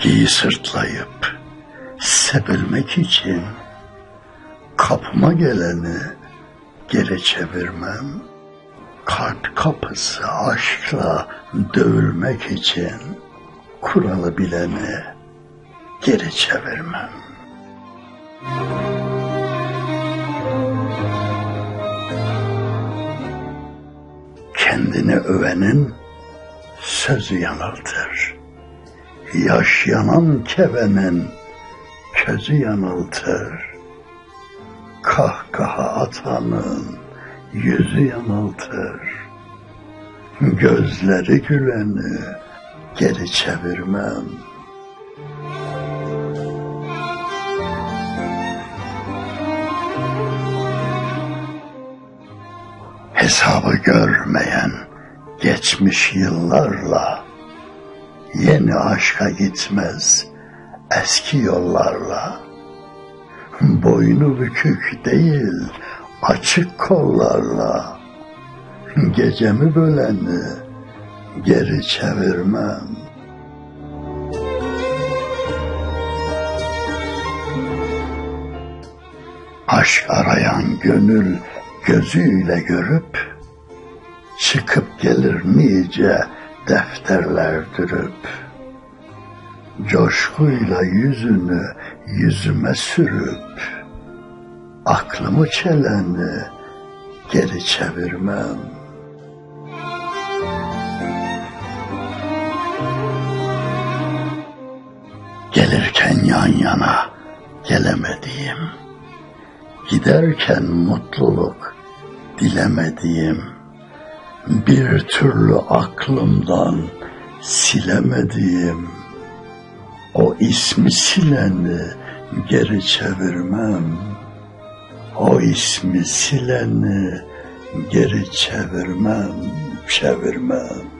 Sevgiyi sırtlayıp sevilmek için kapıma geleni geri çevirmem. Kalp kapısı aşkla dövülmek için kuralı bileni geri çevirmem. Kendini övenin sözü yanıltır. Yaş yanan kevenin közü yanıltır. Kahkaha atanın yüzü yanıltır. Gözleri güleni geri çevirmem. Hesabı görmeyen geçmiş yıllarla yeni aşka gitmez eski yollarla. Boynu bükük değil açık kollarla gecemi böleni geri çevirmem. Aşk arayan gönül gözüyle görüp çıkıp gelir nice defterler dürüp coşkuyla yüzünü yüzüme sürüp aklımı çeleni geri çevirmem. Gelirken yan yana gelemediğim, giderken mutluluk dilemediğim, bir türlü aklımdan silemediğim, o ismi sileni geri çevirmem. O ismi sileni geri çevirmem, çevirmem.